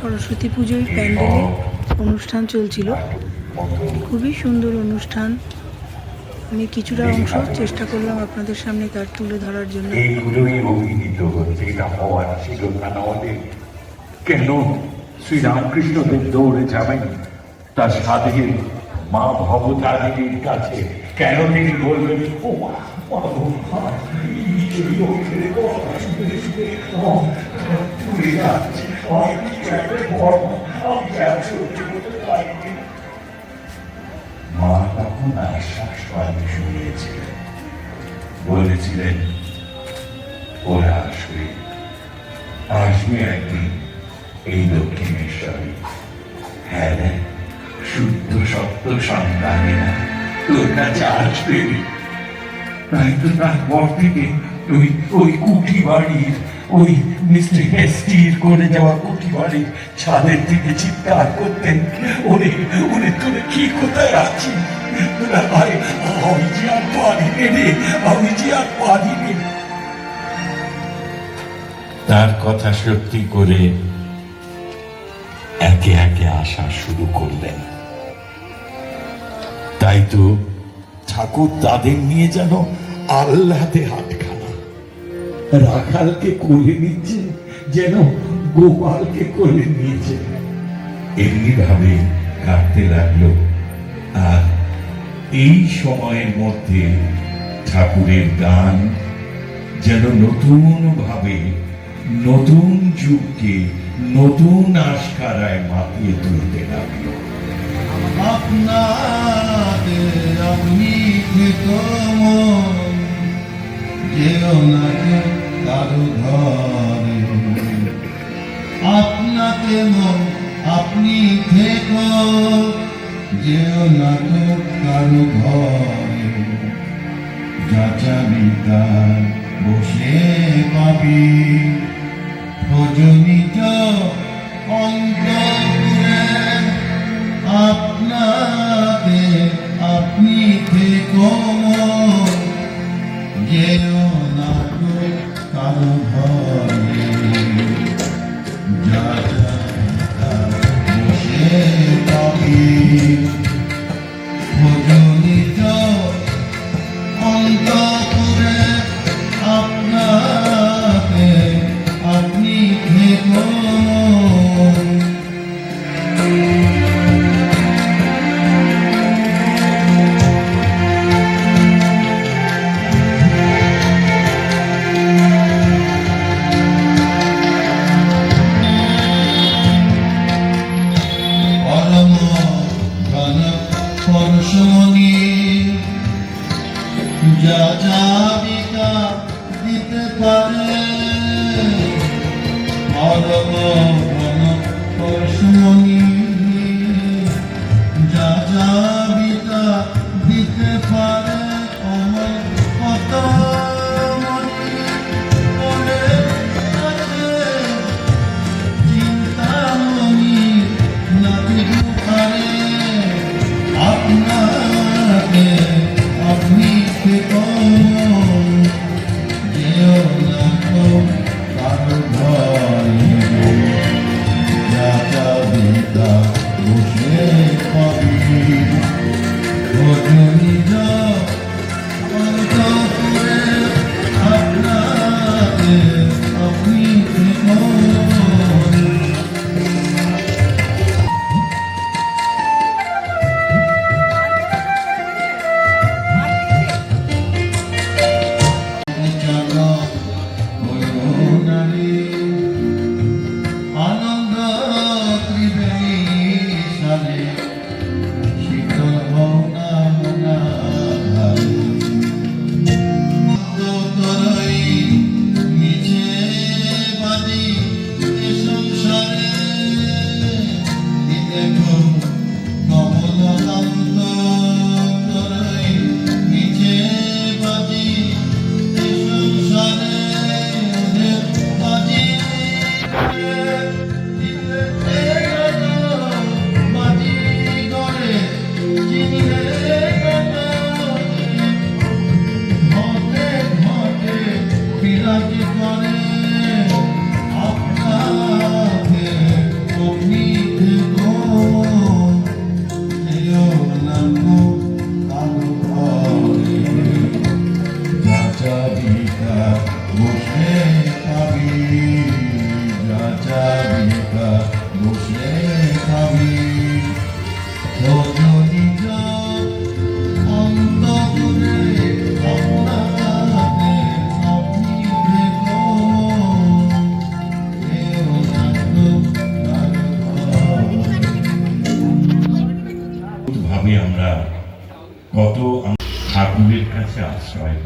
সরস্বতী পুজোর প্যান্ডেলে অনুষ্ঠান চলছিল খুবই সুন্দর অনুষ্ঠান আমি কিছুটা অংশ চেষ্টা করলাম আপনাদের সামনে তার তুলে ধরার জন্য এইগুলোই অভিনীত হচ্ছে কেন দৌড়ে যাবেন তার সাধে মা ভবতারিণীর কাছে কেন তিনি বলবেন ও মা মা তখন আশ্বাস পানি শুনিয়েছিলেন বলেছিলেন ওরা আসবে। আসবে একদিন এই দক্ষিণেশ্বরে হ্যাঁ রে, শুদ্ধ সত্য সন্তানেরা তোর কাছে আসবে তাই তো তারপর থেকে ওই ওই কুটি বাড়ির ওই মিস্টার হেস্টির করে যাওয়া কুটি বাড়ির ছাদের থেকে চিৎকার করতেন। ওরে ওরে তোরা কি কোথায় আছিস তোরা ভাই আমি যে আর পারি নে রে, আমি যে আর পারি নে তার কথা সত্যি করে একে একে আসা শুরু করলেন। তাই তো ঠাকুর তাদের নিয়ে যেন আল্লাহতে হাতখানা রাখালকে কোলে নিচ্ছে যেন গোপালকে কোলে নিয়েছে। এমনি ভাবে কাটতে লাগল। আর এই সময়ের মধ্যে ঠাকুরের গান যেন নতুন ভাবে নতুন যুগকে নতুন আস্কারায় মাতিয়ে তুলতে লাগল। আপনাকে আপনি থেকো মন, যেও না কারও ঘরে। আপনাকে মন, আপনি থেকো। যেও না কারও ঘরে। যাচাবি তার বসে পাবি। ভজনিত কারও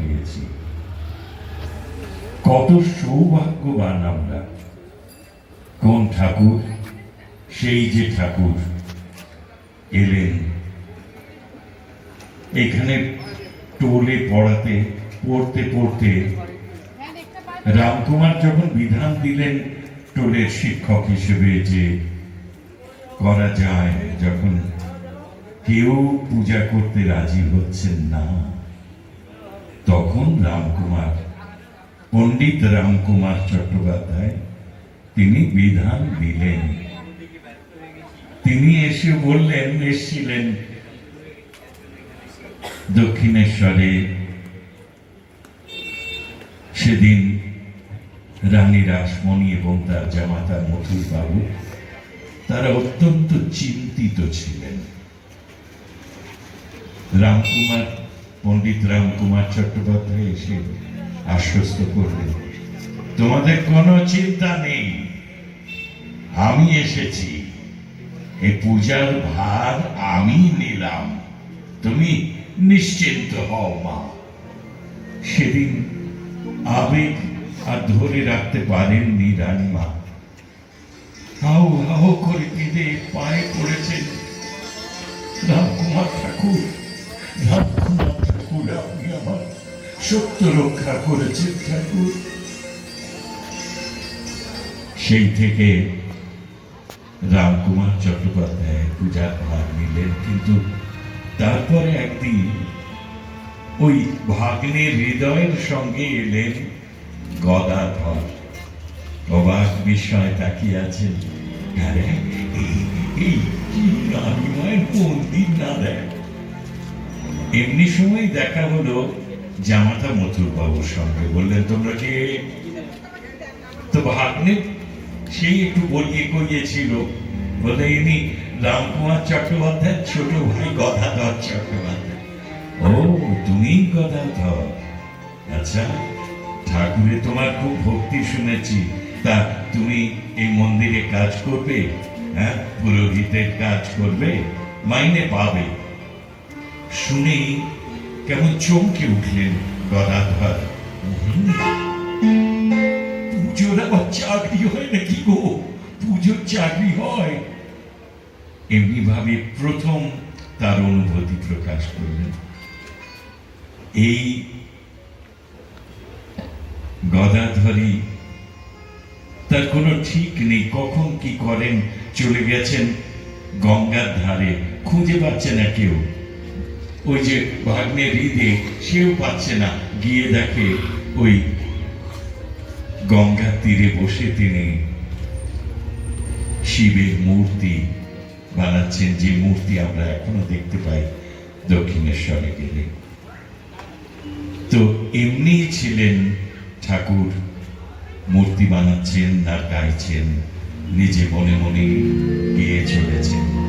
পেয়েছি কত সৌভাগ্যবান আমরা। কোন ঠাকুর, সেই যে ঠাকুর এলেন। এখানে টোলে পড়াতে, পড়তে পড়তে রামকুমার যখন বিধান দিলেন টোলের শিক্ষক হিসেবে যে করা যায়, যখন কেউ পূজা করতে রাজি হচ্ছেন না তখন রামকুমার, পণ্ডিত রামকুমার চট্টোপাধ্যায় তিনি বিধান দিলেন। তিনি এসে বললেন, এসছিলেন দক্ষিণেশ্বরে। সেদিন রানী রাসমণি এবং তার জামাতা মথুর বাবু তারা অত্যন্ত চিন্তিত ছিলেন। রামকুমার পণ্ডিত রামকুমার চট্টোপাধ্যায় এসে আশ্বস্ত করলেন, তোমাদের কোনো চিন্তা নেই। আমি এসেছি। এই পূজার ভার আমি নিলাম। তুমি নিশ্চিন্ত হও মা। সেদিন আবেগ আর ধরে রাখতে পারেননি রানীমা। হাউ হাও করে কেঁদে পায়ে পড়েছেন রামকুমার ঠাকুর, রামকুমার আমার সত্য রক্ষা ঠাকুর। সেই থেকে রামকুমার চট্টোপাধ্যায় পূজার ভার নিলেন, কিন্তু তারপরে একদিন ওই ভাগ্নের হৃদয়ের সঙ্গে এলেন গদাধর। অবাক বিস্ময় তাকিয়ে আছেন। আরে, এই কি মন্দির না দেখ। এমনি সময় দেখা হলো জামাতা মথুর বাবুর সঙ্গে। বললেন, তোমরা কে? তো ভাগ্নে সেই একটু বলিয়ে করিয়েছিল বলে ইনি রামকুমার চট্টোপাধ্যায় ছোট ভাই গদাধর চট্টোপাধ্যায়। ও তুমি গদাধর? আচ্ছা ঠাকুরে তোমার খুব ভক্তি শুনেছি। তা তুমি এই মন্দিরে কাজ করবে হ্যাঁ? পুরোহিতের কাজ করবে, মাইনে পাবে। শুনেই কেমন চমকে উঠলেন গদাধর। পুজোর আবার চাকরি হয় নাকি গো? পুজোর চাকরি হয়। এমনি ভাবে প্রথম তার অনুভূতি প্রকাশ করলেন। এই গদাধরী তার কোনো ঠিক নেই। কখন কি করেন, চলে গেছেন গঙ্গার ধারে। খুঁজে পাচ্ছে না কেউ। ওই যে ভাগ্নের হৃদে সেও পাচ্ছে না। গিয়ে দেখে ওই গঙ্গার তীরে বসে তিনি শিবের মূর্তি বানাচ্ছেন, যে মূর্তি আমরা এখনও দেখতে পাই দক্ষিণেশ্বরে গেলে। তো এমনি ছিলেন ঠাকুর, মূর্তি বানাচ্ছেন আর গাইছেন, নিজে মনে মনে গিয়ে চলেছেন।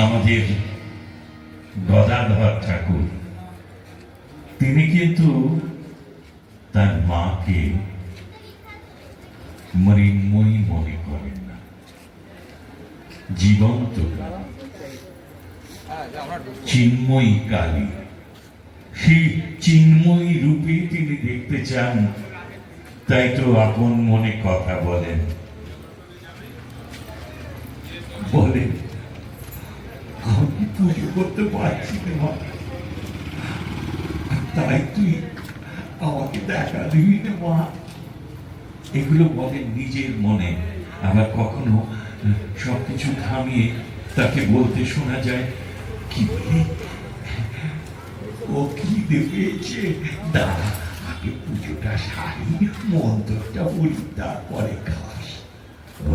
আমাদের গদাধর ঠাকুর। তিনি কিন্তু তার মাকে মৃন্ময়ী মনে করেন না। জীবন্ত চিন্ময়ী কালী। সেই চিন্ময়ী রূপে তিনি দেখতে চান, তাই তো আপন মনে কথা বলেন। বলেন। পুজো করতে পারছি না তাই তুই আমাকে দেখা দিবি মা। এগুলো বলেন নিজের মনে। আবার কখনো সবকিছু থামিয়ে তাকে বলতে শোনা যায়, কি বলে? ও কি পেয়েছে দাঁড়া আগে পুজোটা সারি, মন্ত্রটা বলি, তারপরে খাস। ও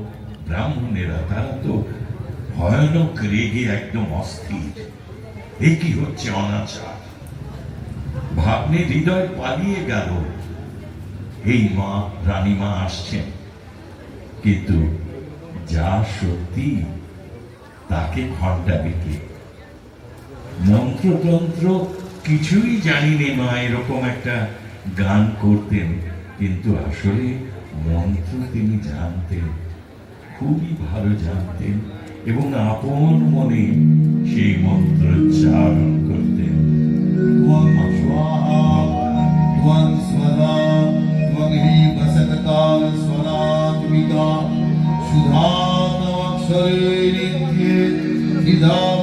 ব্রাহ্মণেরা তারা তো ভয়ানক রেগে একদম অস্থির। এ কি হচ্ছে অনাচার? ভাগ্নে হৃদয় পালিয়ে গেল। এই মা রানীমা আসছেন। কিন্তু যা সত্যি, তাকে ঘণ্টা বেঁকে মন্ত্রতন্ত্র কিছুই জানি নে মা, এরকম একটা গান করতেন। কিন্তু আসলে মন্ত্র তিনি জানতেন। খুবই ভালো জানতেন এবং আপন মনে সেই মন্ত্র চারণ করতেন। त्वं